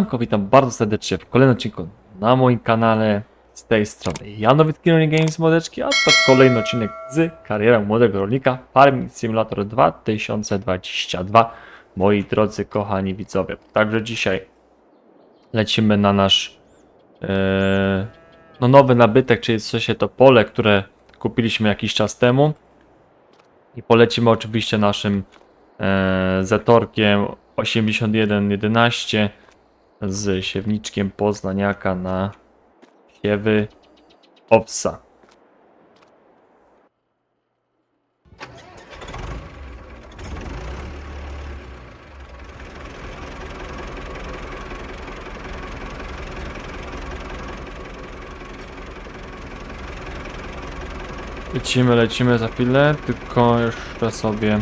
Siemanko, witam bardzo serdecznie w kolejnym odcinku na moim kanale. Z tej strony Janowit Kino Games Modeczki, a to kolejny odcinek z karierą młodego rolnika Farming Simulator 2022. Moi drodzy, kochani widzowie. Także dzisiaj lecimy na nasz e, no nowy nabytek, czyli coś się to pole, które kupiliśmy jakiś czas temu. I polecimy oczywiście naszym e, Zetorkiem 8111 z siewniczkiem poznaniaka na siewy owsa. Lecimy, lecimy za chwilę, tylko jeszcze sobie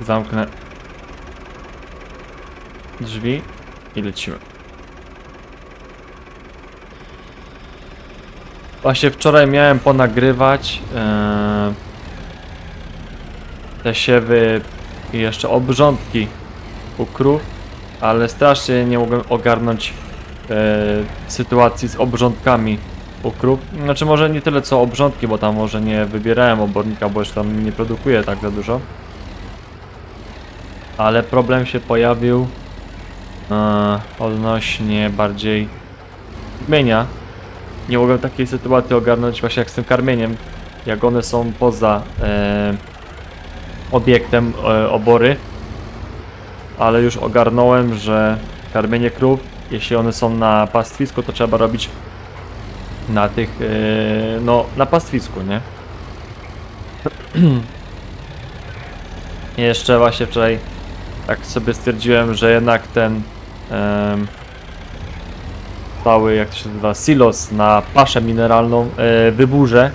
zamknę drzwi i lecimy. Właśnie wczoraj miałem ponagrywać e, te siewy i jeszcze obrządki u krów, ale strasznie nie mogłem ogarnąć e, sytuacji z obrządkami u krów. Znaczy może nie tyle co obrządki, bo tam może nie wybierałem obornika, bo już tam nie produkuje tak za dużo. Ale problem się pojawił odnośnie bardziej karmienia. Nie mogłem takiej sytuacji ogarnąć właśnie jak z tym karmieniem, jak one są poza e, obiektem e, obory. Ale już ogarnąłem, że karmienie krów, jeśli one są na pastwisku, to trzeba robić na tych, e, no na pastwisku, nie? Jeszcze właśnie wczoraj tak sobie stwierdziłem, że jednak ten cały, jak to się nazywa, silos na paszę mineralną e, wyburzę.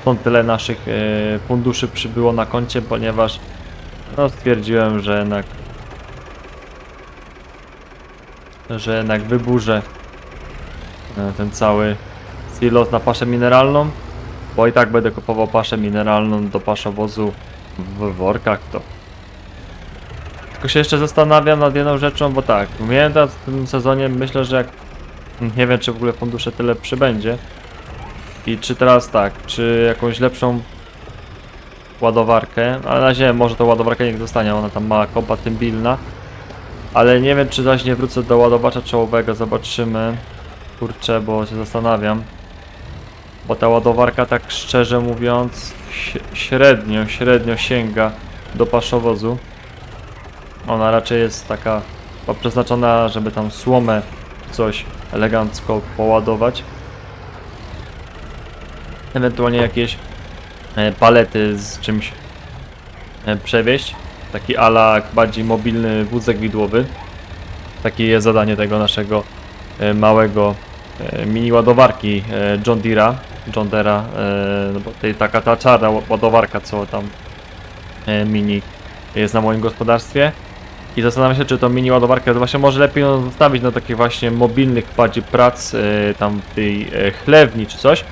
Stąd tyle naszych e, funduszy przybyło na koncie, ponieważ no, stwierdziłem, że jednak że jednak wyburzę e, ten cały silos na paszę mineralną, bo i tak będę kupował paszę mineralną do paszowozu w workach to tylko się jeszcze zastanawiam nad jedną rzeczą, bo tak, miałem w tym sezonie, myślę, że jak nie wiem, czy w ogóle fundusze tyle przybędzie. I czy teraz tak, czy jakąś lepszą ładowarkę, ale na razie może to ładowarka niech zostanie, ona tam ma kompatybilna. Ale nie wiem, czy zaś nie wrócę do ładowacza czołowego, zobaczymy. Kurczę, bo się zastanawiam. Bo ta ładowarka, tak szczerze mówiąc, średnio, średnio sięga do paszowozu. Ona raczej jest taka przeznaczona, żeby tam słomę coś elegancko poładować. Ewentualnie jakieś e, palety z czymś e, przewieźć. Taki ala bardziej mobilny wózek widłowy. Takie jest zadanie tego naszego e, małego mini ładowarki John Deere'a. John Deere'a, no bo tej, taka ta czarna ła- ładowarka, co tam mini jest na moim gospodarstwie. I zastanawiam się, czy to mini ładowarkę, właśnie może lepiej ją zostawić na takich właśnie mobilnych bardziej prac, e, tam tej e, chlewni czy coś.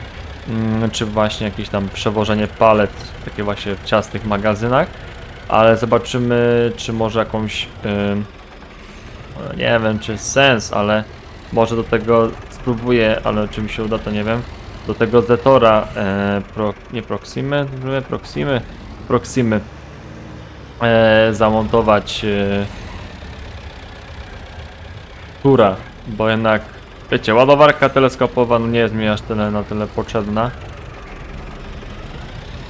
Mm, czy właśnie jakieś tam przewożenie palet, takie właśnie w ciasnych magazynach. Ale zobaczymy, czy może jakąś, ym, e, nie wiem, czy sens, ale może do tego spróbuję, ale czy mi się uda, to nie wiem. Do tego Zetora, e, pro, nie Proximy, Proximy, Proximy e, zamontować e, tura, bo jednak wiecie, ładowarka teleskopowa no nie jest mi aż tyle na tyle potrzebna.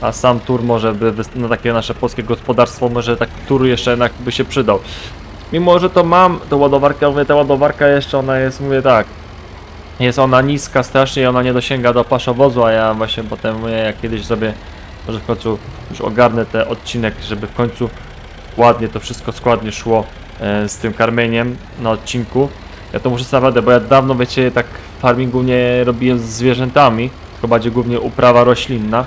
A sam tur może by na takie nasze polskie gospodarstwo może taki tur jeszcze jednak by się przydał. Mimo, że to mam tą ładowarkę, mówię, ta ładowarka jeszcze ona jest, mówię tak, jest ona niska strasznie i ona nie dosięga do paszowozu, a ja właśnie potem mówię, jak kiedyś sobie może w końcu już ogarnę ten odcinek, żeby w końcu ładnie to wszystko składnie szło e, z tym karmieniem na odcinku. Ja to muszę naprawdę, bo ja dawno wiecie, tak farmingu nie robiłem z zwierzętami, tylko bardziej głównie uprawa roślinna.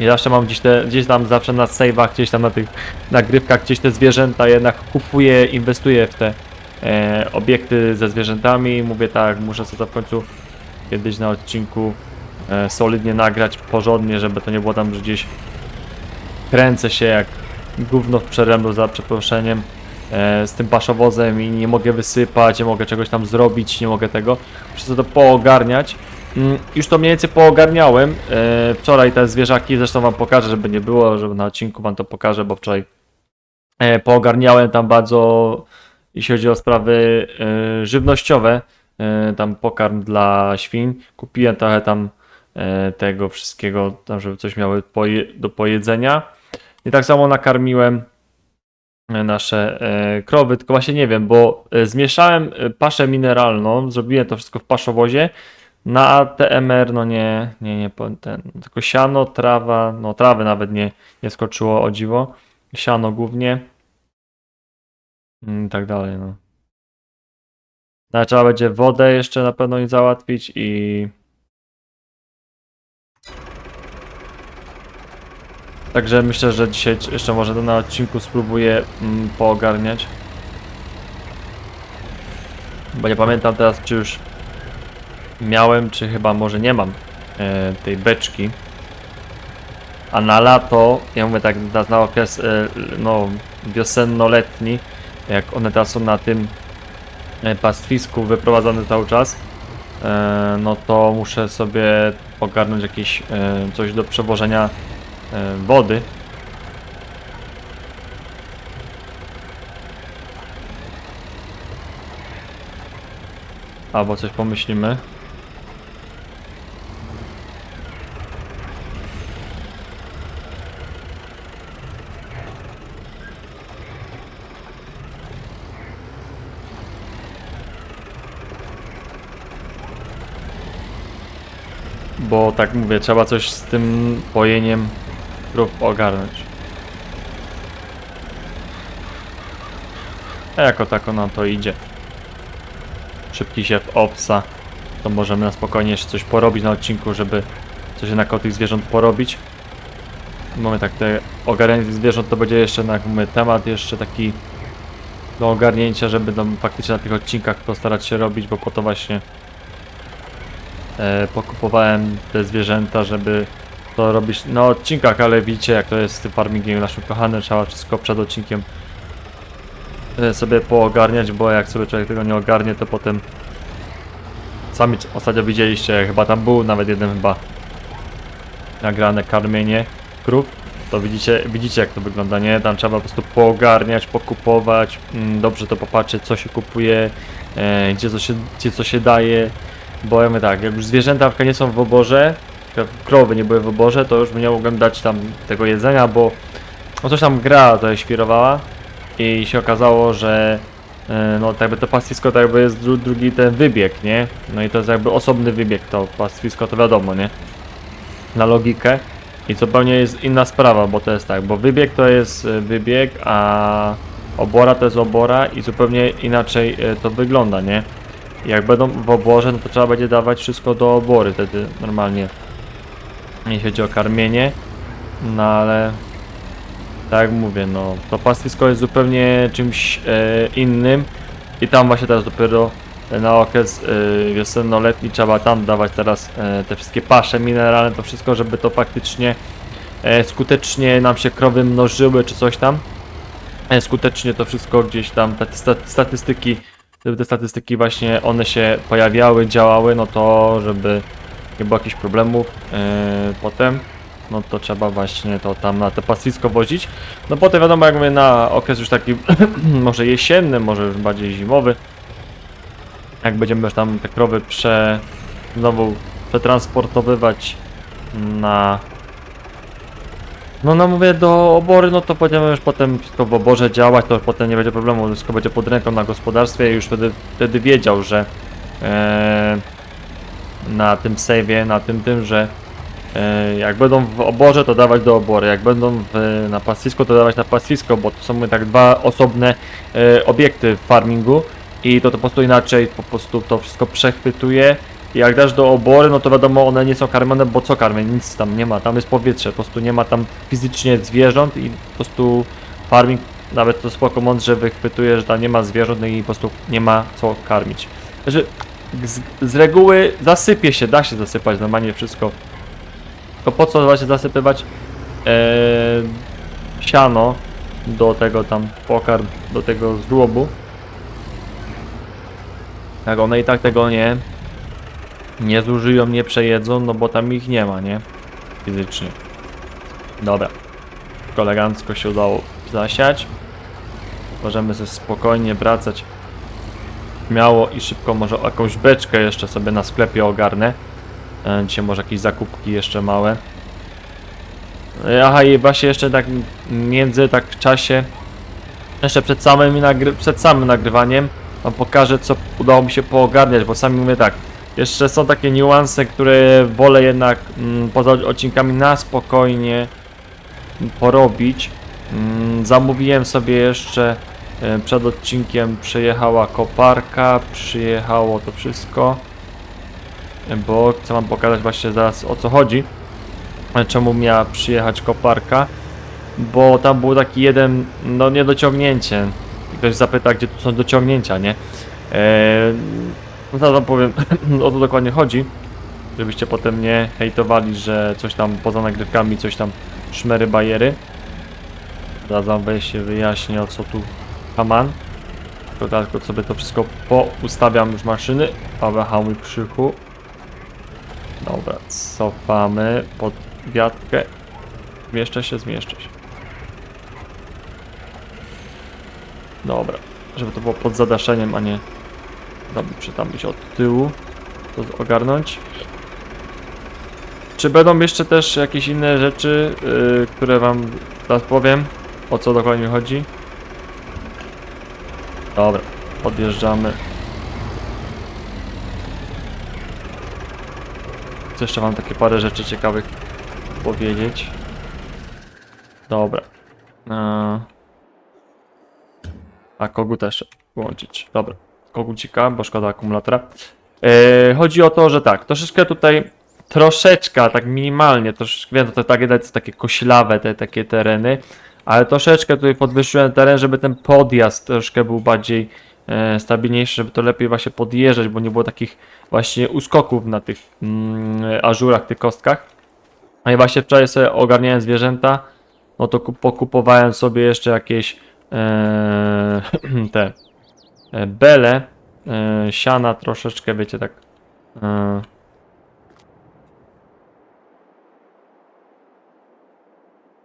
I zawsze mam gdzieś te, gdzieś tam zawsze na save'ach, gdzieś tam na tych nagrywkach, gdzieś te zwierzęta jednak kupuję, inwestuję w te e, obiekty ze zwierzętami mówię tak, muszę sobie to w końcu kiedyś na odcinku solidnie nagrać, porządnie, żeby to nie było tam, że gdzieś kręcę się jak gówno w przerębu za przeproszeniem e, z tym paszowozem i nie mogę wysypać, nie mogę czegoś tam zrobić, nie mogę tego. Muszę to poogarniać. Mm, Już to mniej więcej poogarniałem. E, Wczoraj te zwierzaki, zresztą wam pokażę, żeby nie było, żeby na odcinku wam to pokażę, bo wczoraj e, poogarniałem tam bardzo, jeśli chodzi o sprawy e, żywnościowe, e, tam pokarm dla świń. Kupiłem trochę tam e, tego wszystkiego, żeby coś miały do pojedzenia. I tak samo nakarmiłem e, nasze e, krowy, tylko właśnie nie wiem, bo e, zmieszałem e, paszę mineralną, zrobiłem to wszystko w paszowozie, na TMR, no nie, nie, nie, ten, tylko siano, trawa, no trawy nawet nie, nie skoczyło o dziwo, siano głównie Mm, i tak dalej, no. No, trzeba będzie wodę jeszcze na pewno im załatwić i... Także myślę, że dzisiaj jeszcze może na odcinku spróbuję mm, poogarniać. Bo nie pamiętam teraz, czy już miałem, czy chyba może nie mam e, tej beczki. A na lato, ja mówię tak na, na okres e, no, wiosenno-letni, jak one teraz są na tym e, pastwisku wyprowadzone cały czas, e, no to muszę sobie ogarnąć jakieś e, coś do przewożenia wody. Albo coś pomyślimy. Bo tak mówię, trzeba coś z tym pojeniem krów ogarnąć. A jako tako nam to idzie. Szybki siew obsa. To możemy na spokojnie jeszcze coś porobić na odcinku, żeby coś o tych zwierząt porobić. Mamy tak te ogarnianie tych zwierząt to będzie jeszcze na mówię, temat jeszcze taki do ogarnięcia, żeby tam faktycznie na tych odcinkach postarać się robić, bo po to właśnie e, pokupowałem te zwierzęta, żeby to robić na odcinkach, ale widzicie jak to jest z tym farmingiem. Naszym kochanym, trzeba wszystko przed odcinkiem e, sobie poogarniać, bo jak sobie człowiek tego nie ogarnie, to potem sami ostatnio widzieliście, chyba tam był nawet jeden chyba nagrane karmienie krów, to widzicie, widzicie jak to wygląda, nie? Tam trzeba po prostu poogarniać, pokupować, mm, dobrze to popatrzeć co się kupuje, e, gdzie, co się, gdzie co się daje, bo ja mówię tak, jak już zwierzęta nie są w oborze, krowy nie były w oborze, to już nie mogłem dać tam tego jedzenia, bo no coś tam gra to świrowała i się okazało, że e, no tak jakby to pastwisko to jakby jest dru, drugi ten wybieg, nie? No i to jest jakby osobny wybieg to pastwisko, to wiadomo, nie? Na logikę. I zupełnie jest inna sprawa, bo to jest tak, bo wybieg to jest e, wybieg, a obora to jest obora i zupełnie inaczej e, to wygląda, nie? Jak będą w oborze, no to trzeba będzie dawać wszystko do obory wtedy normalnie. Jeśli chodzi o karmienie. No ale tak mówię, no to pastwisko jest zupełnie czymś e, innym i tam właśnie teraz dopiero na okres e, wiosenno-letni trzeba tam dawać teraz e, te wszystkie pasze mineralne, to wszystko, żeby to faktycznie e, skutecznie nam się krowy mnożyły czy coś tam. E, skutecznie to wszystko gdzieś tam, te sta- statystyki, żeby te statystyki właśnie one się pojawiały, działały, no to żeby nie było jakichś problemów e, potem no to trzeba właśnie to tam na to pastwisko wozić. No potem wiadomo, jak mówię, na okres już taki może jesienny, może już bardziej zimowy, jak będziemy już tam te krowy prze, znowu przetransportowywać na no no mówię do obory, no to będziemy już potem wszystko w oborze działać, to potem nie będzie problemu, wszystko będzie pod ręką na gospodarstwie i już wtedy, wtedy wiedział, że e, na tym save'ie, na tym tym, że E, Jak będą w oborze, to dawać do obory. Jak będą w, na pastwisku, to dawać na pastwisko, bo to są tak dwa osobne e, obiekty w farmingu i to, to po prostu inaczej po prostu to wszystko przechwytuje. I jak dasz do obory, no to wiadomo, one nie są karmione, bo co karmię? Nic tam nie ma, tam jest powietrze, po prostu nie ma tam fizycznie zwierząt i po prostu farming nawet to spoko mądrze wychwytuje, że tam nie ma zwierząt no i po prostu nie ma co karmić. Znaczy, z, z reguły zasypie się, da się zasypać normalnie wszystko to po co właśnie zasypywać e, siano, do tego tam pokarm, do tego żłobu. Tak, one i tak tego nie nie zużyją, nie przejedzą, no bo tam ich nie ma, nie? Fizycznie. Dobra. Elegancko się udało zasiać. Możemy sobie spokojnie wracać. Śmiało i szybko może jakąś beczkę jeszcze sobie na sklepie ogarnę. E, Dzisiaj może jakieś zakupki jeszcze małe. Aha i właśnie jeszcze tak między tak czasie jeszcze przed samym, nagry- przed samym nagrywaniem wam pokażę co udało mi się poogarniać, bo sami mówię tak jeszcze są takie niuanse, które wolę jednak mm, poza odcinkami na spokojnie porobić. Mm, zamówiłem sobie jeszcze przed odcinkiem przyjechała koparka, przyjechało to wszystko. E, Bo chcę wam pokazać właśnie zaraz o co chodzi. E, Czemu miała przyjechać koparka? Bo tam był taki jeden, no niedociągnięcie. Ktoś zapyta, gdzie tu są dociągnięcia, nie? Eee, no to wam powiem, o co dokładnie chodzi. Żebyście potem nie hejtowali, że coś tam poza nagrywkami, coś tam szmery bajery. Zaraz wam wejść się wyjaśnię o co tu haman. Tylko tylko sobie to wszystko poustawiam już maszyny. Paweł hamuj krzyku. Dobra, cofamy pod wiatkę. Zmieszczę się, zmieszczę się. Dobra, żeby to było pod zadaszeniem, a nie Dobrze, tam być od tyłu. To ogarnąć. Czy będą jeszcze też jakieś inne rzeczy, yy, które wam teraz powiem? O co dokładnie chodzi? Dobra, podjeżdżamy. Chcę jeszcze wam takie parę rzeczy ciekawych powiedzieć. Dobra. Eee. A kogut też włączyć. Dobra kogucika, bo szkoda akumulatora. E, chodzi o to, że tak, troszeczkę tutaj, troszeczkę, tak minimalnie, troszeczkę, wiem, to takie, to takie koślawe te takie tereny, ale troszeczkę tutaj podwyższyłem teren, żeby ten podjazd troszkę był bardziej e, stabilniejszy, żeby to lepiej właśnie podjeżdżać, bo nie było takich właśnie uskoków na tych mm, ażurach, tych kostkach. A i właśnie wczoraj sobie ogarniałem zwierzęta, no to kup- pokupowałem sobie jeszcze jakieś e, te e, bele, e, siana troszeczkę, wiecie, tak. E,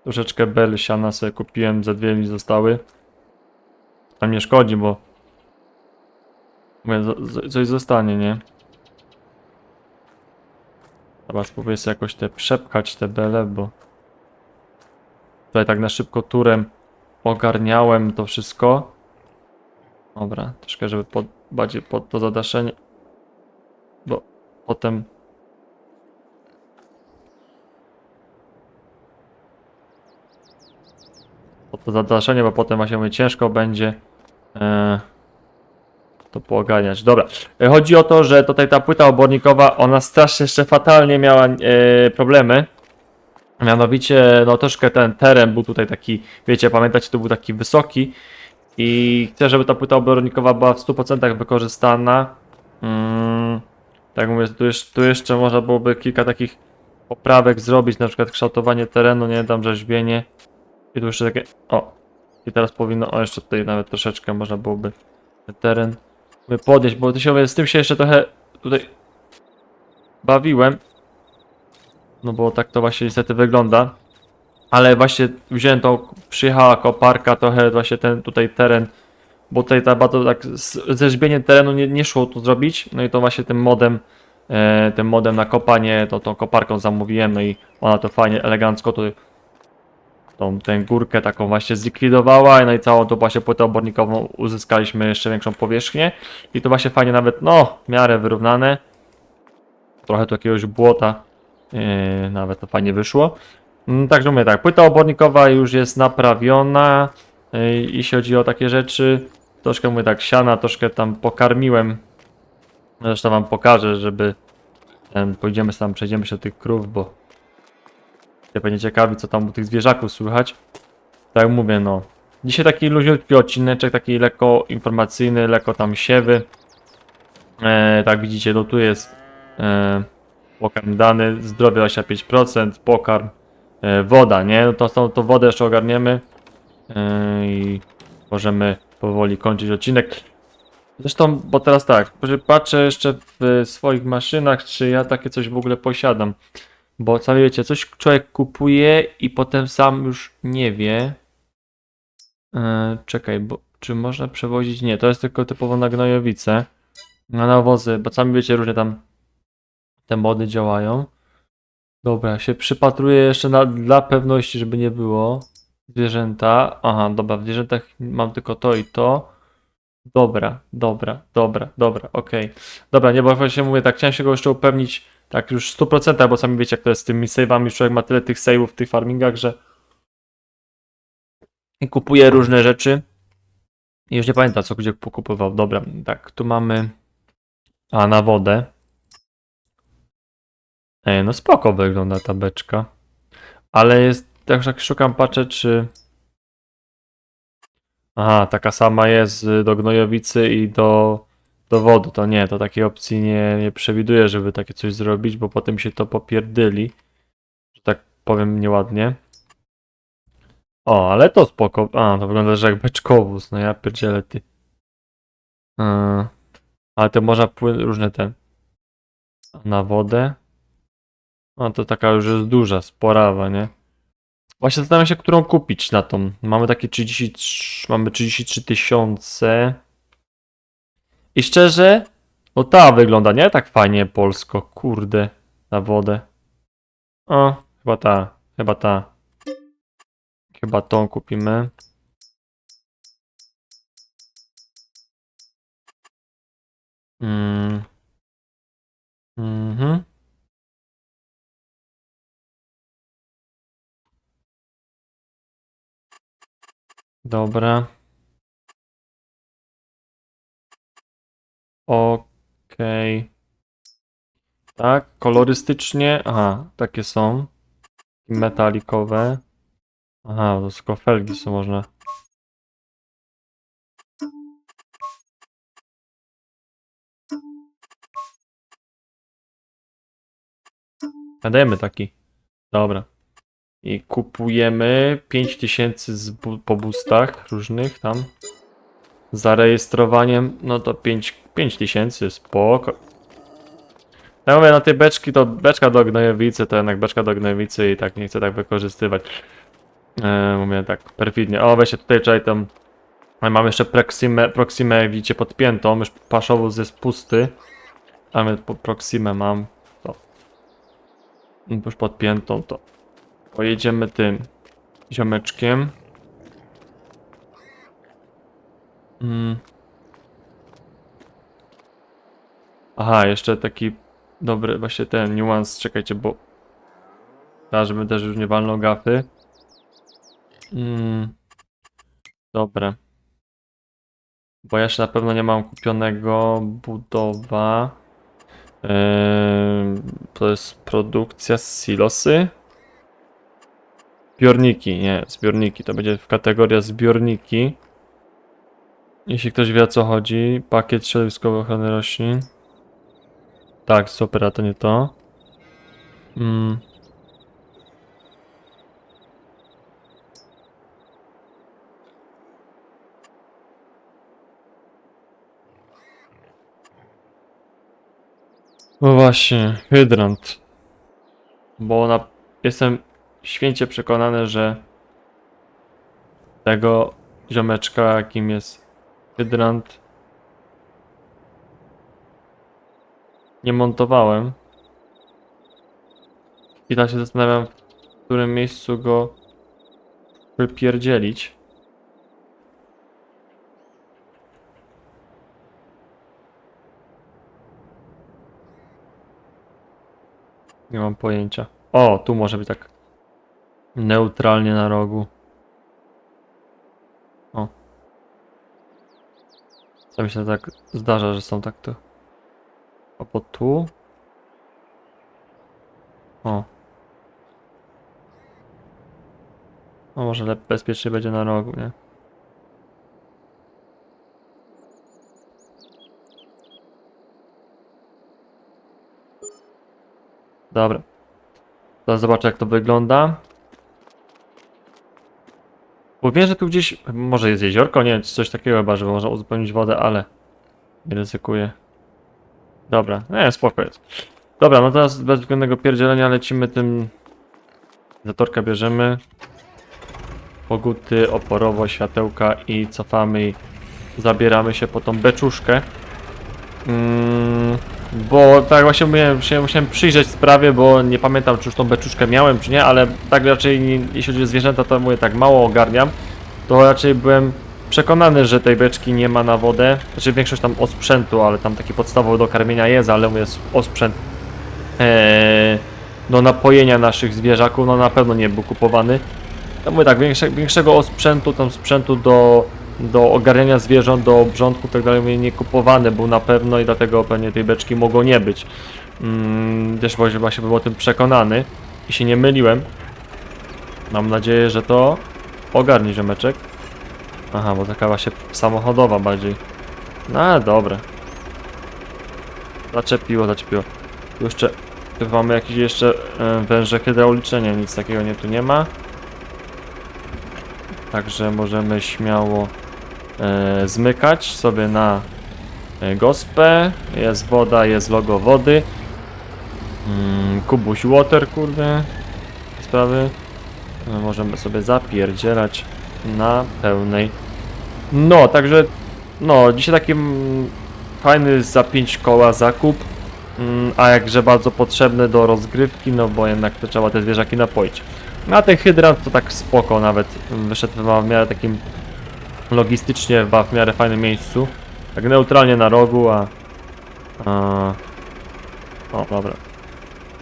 troszeczkę bel siana sobie kupiłem, ze dwie mi zostały. Tam nie szkodzi, bo mówię, coś zostanie, nie? Dobra, spróbuję sobie jakoś te przepchać te bele, bo tutaj tak na szybko turem ogarniałem to wszystko. Dobra, troszkę, żeby pod, bardziej pod to zadaszenie. Bo potem. To zadaszenie, bo potem właśnie mówię, ciężko będzie e, to pooganiać. Dobra. E, Chodzi o to, że tutaj ta płyta obornikowa, ona strasznie jeszcze fatalnie miała e, problemy. Mianowicie, no troszkę ten teren był tutaj taki, wiecie, pamiętacie, to był taki wysoki. I chcę, żeby ta płyta obornikowa była w 100% wykorzystana. Mm, tak mówię, tu jeszcze, tu jeszcze można byłoby kilka takich poprawek zrobić, na przykład kształtowanie terenu, nie tam rzeźbienie. I tu jeszcze takie, o. I teraz powinno, o jeszcze tutaj nawet troszeczkę można byłoby ten teren podnieść, bo to się, z tym się jeszcze trochę tutaj bawiłem. No bo tak to właśnie niestety wygląda. Ale właśnie wziąłem tą, przyjechała koparka, trochę właśnie ten tutaj teren, bo tutaj ta bardzo tak z- rzeźbienie terenu nie, nie szło tu zrobić, no i to właśnie tym modem, e, tym modem na kopanie, to tą koparką zamówiłem, no i ona to fajnie, elegancko tu tą tę górkę taką właśnie zlikwidowała, no i całą tą właśnie płytę obornikową uzyskaliśmy jeszcze większą powierzchnię i to właśnie fajnie nawet, no, w miarę wyrównane, trochę tu jakiegoś błota, e, nawet to fajnie wyszło. Mm, Także mówię tak, płyta obornikowa już jest naprawiona, yy, jeśli chodzi o takie rzeczy. Troszkę mówię tak, siana troszkę tam pokarmiłem. Zresztą wam pokażę, żeby ten, pójdziemy tam, przejdziemy się do tych krów, bo ja będzie ciekawi, co tam u tych zwierzaków słychać. Tak mówię, no. Dzisiaj taki luźniutki odcineczek, taki lekko informacyjny, lekko tam siewy. E, tak widzicie, no tu jest e, pokarm dany, zdrowie 25%, pokarm, e, woda, nie? No to, to, to wodę jeszcze ogarniemy. Yy, I możemy powoli kończyć odcinek. Zresztą, bo teraz tak, patrzę jeszcze w swoich maszynach, czy ja takie coś w ogóle posiadam. Bo sami wiecie, coś człowiek kupuje i potem sam już nie wie. Yy, czekaj, bo czy można przewozić? Nie, to jest tylko typowo na gnojowice. Na nawozy, bo sami wiecie, różnie tam te mody działają. Dobra, się przypatruję jeszcze na, dla pewności, żeby nie było. Zwierzęta. Aha, dobra, w zwierzętach mam tylko to i to. Dobra, dobra, dobra, dobra, okej. Dobra, nie, bo właśnie mówię, tak chciałem się go jeszcze upewnić, tak już w 100%, bo sami wiecie jak to jest z tymi save'ami, człowiek ma tyle tych save'ów w tych farmingach, że i kupuje różne rzeczy. I już nie pamiętam, co gdzie pokupował. Dobra, tak, tu mamy... A, na wodę. Ej, no spoko wygląda ta beczka. Ale jest, tak jak szukam, patrzę czy... Aha, taka sama jest y, do gnojowicy i do, do wody. To nie, to takiej opcji nie, nie przewiduję, żeby takie coś zrobić, bo potem się to popierdyli. Że tak powiem nieładnie. O, ale to spoko. A, to wygląda, że jak beczkowóz. No ja pierdzielę ty. Yy, ale to można płyn różne te na wodę. No to taka już jest duża, sporawa, nie? Właśnie zastanawiam się, którą kupić na tą. Mamy takie 33, mamy 33 tysiące. I szczerze, no ta wygląda, nie? Tak fajnie polsko, kurde, na wodę. O, chyba ta, chyba ta. Chyba tą kupimy. Mm. Mhm. Dobra. Okej. Tak, kolorystycznie. Aha, takie są. Metalikowe. Aha, to tylko felgi są można. A dajemy taki. Dobra. I kupujemy 5000 z bu- po boostach różnych tam. Zarejestrowaniem, no to 5 5000, spoko. Ja mówię, na tej beczki to beczka do gnojowicy, to jednak beczka do gnojowicy i tak nie chcę tak wykorzystywać. Eee, mówię tak perfidnie. O, weźcie tutaj czekaj tam. Ale Mam jeszcze Proximę, Proximę widzicie podpiętą, już paszowóz jest pusty. A my po Proximę mam. To. Już podpiętą to. Pojedziemy tym ziomeczkiem. Mm. Aha, jeszcze taki dobry, właśnie ten niuans, czekajcie, bo teraz, żeby też już nie walnął gafy. Mm. Dobre. Bo jeszcze na pewno nie mam kupionego budowa. Eee, to jest produkcja silosy. Zbiorniki, nie, zbiorniki. To będzie w kategoria zbiorniki. Jeśli ktoś wie o co chodzi, pakiet środowiskowy ochrony roślin. Tak, super, a to nie to. Mm. No właśnie, hydrant. Bo na... jestem święcie przekonany, że tego ziomeczka, jakim jest hydrant, nie montowałem. I tak się zastanawiam, w którym miejscu go wypierdzielić. Nie mam pojęcia. O, tu może być tak neutralnie na rogu. O. Co mi się tak zdarza, że są tak to. Albo tu. O. No może lepiej bezpiecznie będzie na rogu, nie? Dobra. Teraz zobaczę jak to wygląda. Bo wiem, że tu gdzieś, może jest jeziorko, nie wiem, coś takiego chyba, żeby można uzupełnić wodę, ale nie ryzykuję. Dobra, nie, spoko jest. Dobra, no teraz bez względnego pierdzielenia lecimy tym... Zatorkę bierzemy. Poguty, oporowo, światełka i cofamy i zabieramy się po tą beczuszkę. Mm, bo tak właśnie mówiłem, się musiałem przyjrzeć sprawie, bo nie pamiętam czy już tą beczuszkę miałem czy nie, ale tak raczej nie, jeśli chodzi o zwierzęta to mówię tak mało ogarniam. To raczej byłem przekonany, że tej beczki nie ma na wodę. Znaczy większość tam osprzętu, ale tam taki podstawowy do karmienia jest, ale mówię osprzęt Eee, do napojenia naszych zwierzaków, no na pewno nie był kupowany. Ja mówię tak, większe, większego sprzętu, tam sprzętu do, do ogarniania zwierząt, do obrządków tak dalej mówię, nie kupowany był na pewno i dlatego pewnie tej beczki mogło nie być. Mm, też właśnie byłem o tym przekonany i się nie myliłem. Mam nadzieję, że to ogarnie ziomeczek. Aha, bo taka właśnie samochodowa bardziej. No dobre. Zaczepiło, zaczepiło. Tu jeszcze mamy jakieś jeszcze e, węże hydrauliczne, nie, nic takiego nie tu nie ma. Także możemy śmiało e, zmykać sobie na e, gospę. Jest woda, jest logo wody. Mm, Kubuś water, kurde. Sprawy. No, możemy sobie zapierdzielać na pełnej. No, także no, dzisiaj taki mm, fajny za 5 koła zakup. Mm, a jakże bardzo potrzebny do rozgrywki, no bo jednak to trzeba te zwierzaki napoić. A ten hydrant to tak spoko nawet wyszedł w miarę takim logistycznie w w miarę fajnym miejscu. Tak neutralnie na rogu, a... a o, dobra.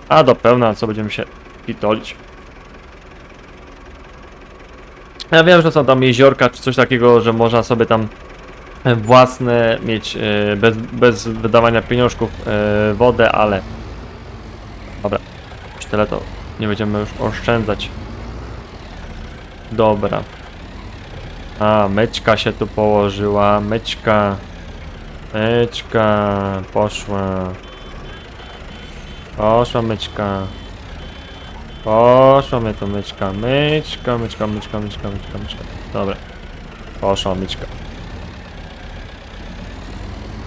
A do pełna, co będziemy się pitolić. Ja wiem, że są tam jeziorka czy coś takiego, że można sobie tam własne mieć e, bez, bez wydawania pieniążków e, wodę, ale dobra, już tyle to nie będziemy już oszczędzać. Dobra. A, meczka się tu położyła, meczka. Meczka poszła. Poszła myczka. Poszła mnie to myczka. Myczka, myczka, myczka, myczka, myczka, myczka. Dobra. Poszła myczka.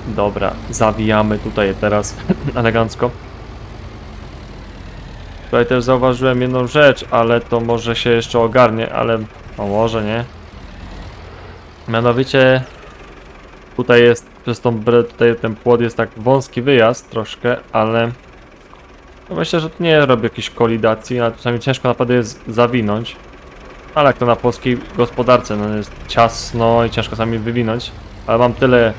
Dobra, zawijamy tutaj teraz elegancko. Tutaj też zauważyłem jedną rzecz, ale to może się jeszcze ogarnie, ale o może nie. Mianowicie tutaj jest przez tą tutaj ten płot jest tak wąski wyjazd troszkę, ale no myślę, że to nie robi jakiejś kolidacji, ale czasami ciężko naprawdę jest zawinąć. Ale jak to na polskiej gospodarce, no jest ciasno i ciężko sami wywinąć. Ale mam tyle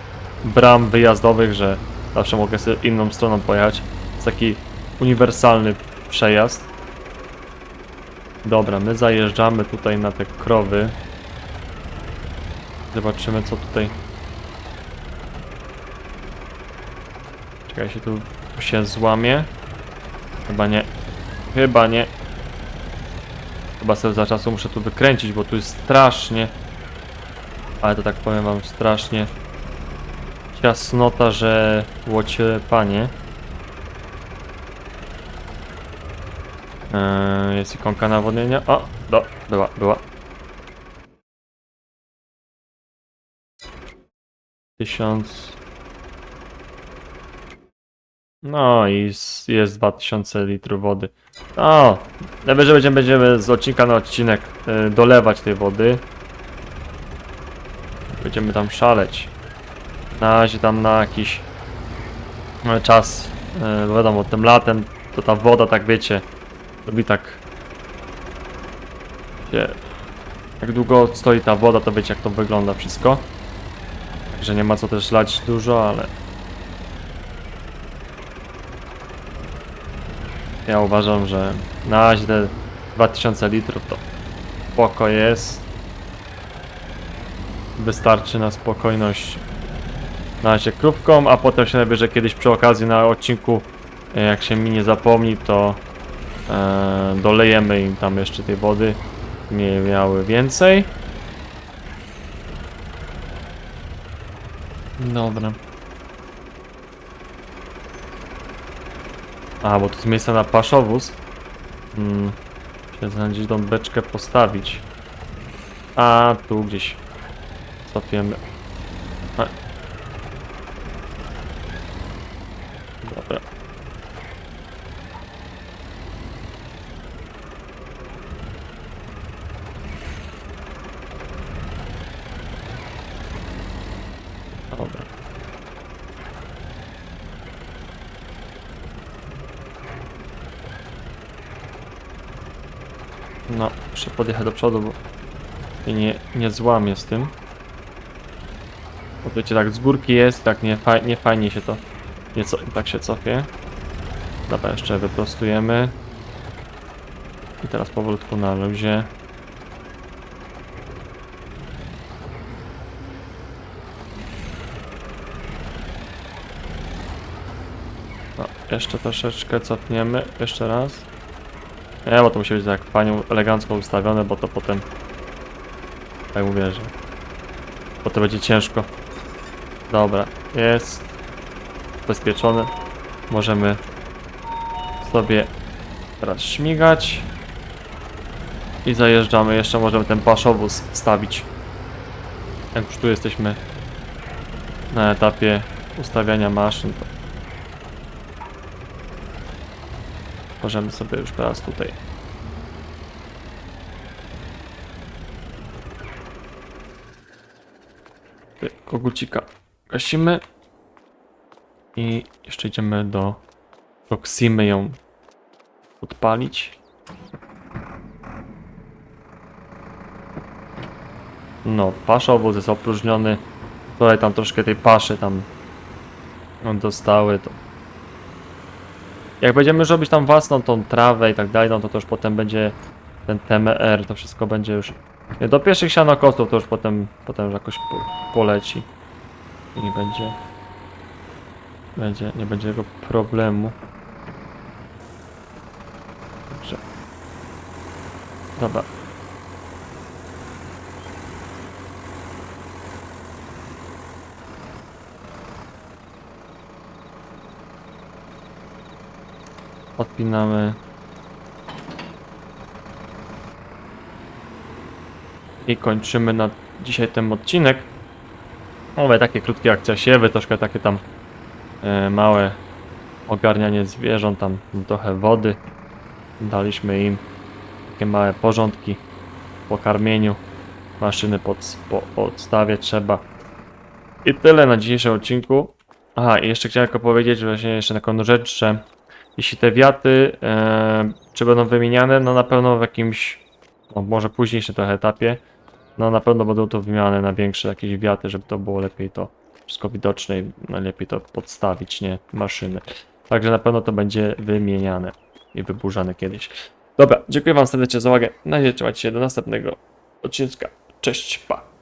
bram wyjazdowych, że zawsze mogę sobie inną stroną pojechać. Jest taki uniwersalny przejazd. Dobra, my zajeżdżamy tutaj na te krowy. Zobaczymy co tutaj. Czekaj, się tu się złamie. Chyba nie. Chyba nie. Chyba sobie za czasu muszę tu wykręcić, bo tu jest strasznie. Ale to tak powiem wam strasznie ciasnota, że łocie panie. Eee, jest ikonka nawodnienia. O, do, była, była. Tysiąc. No i jest 2000 litrów wody. O, najwyżej będziemy, będziemy z odcinka na odcinek e, dolewać tej wody. Będziemy tam szaleć. Na razie tam na jakiś e, czas, e, bo wiadomo, tym latem to ta woda, tak wiecie, robi tak. Wie, jak długo stoi ta woda, to wiecie jak to wygląda wszystko. Także nie ma co też lać dużo, ale ja uważam, że na te 2000 litrów to spoko jest. Wystarczy na spokojność na razie krówką, a potem się nabierze kiedyś przy okazji na odcinku, e, jak się mi nie zapomni, to e, dolejemy im tam jeszcze tej wody, nie miały więcej. Dobra. A, bo to jest miejsce na paszowóz. Hmm. Się znaleźć tą beczkę postawić. A tu gdzieś copiemy. A. Dobra. Dobra. No, muszę podjechać do przodu, bo się nie, nie złamię z tym. Bo wiecie, tak z górki jest, tak nie, faj, nie fajnie się to, nie co, tak się cofie. Dobra, jeszcze wyprostujemy. I teraz powolutku na luzie. No, jeszcze troszeczkę cofniemy, jeszcze raz. Nie, bo to musi być tak fajnie, elegancko ustawione, bo to potem... Tak mówię, że... To będzie ciężko. Dobra, jest... Bezpieczony. Możemy sobie teraz śmigać. I zajeżdżamy. Jeszcze możemy ten paszowóz wstawić. Jak już tu jesteśmy na etapie ustawiania maszyn, możemy sobie już teraz tutaj kogucika gasimy i jeszcze idziemy do Proximy ją odpalić. No, pasza obóz jest opróżniony. Tutaj tam troszkę tej paszy tam dostały, to jak będziemy już robić tam własną tą trawę i tak dalej, no to, to już potem będzie ten TMR, to wszystko będzie już nie, do pierwszych sianokosów to już potem, potem już jakoś po, poleci i nie będzie będzie, nie będzie tego problemu. Dobra. Odpinamy. I kończymy na dzisiaj ten odcinek. Mówię, takie krótkie akcja siewy, troszkę takie tam e, małe ogarnianie zwierząt, tam trochę wody. Daliśmy im takie małe porządki po karmieniu. Maszyny pod, po, podstawie trzeba. I tyle na dzisiejszym odcinku. Aha, i jeszcze chciałem tylko powiedzieć właśnie jeszcze taką rzecz, że jeśli te wiaty e, czy będą wymieniane, no na pewno w jakimś, no może późniejszym trochę etapie, no na pewno będą to wymieniane na większe jakieś wiaty, żeby to było lepiej to wszystko widoczne i najlepiej to podstawić, nie maszyny. Także na pewno to będzie wymieniane i wyburzane kiedyś. Dobra, dziękuję wam serdecznie za uwagę. Na razie trzymajcie się do następnego odcinka. Cześć, pa!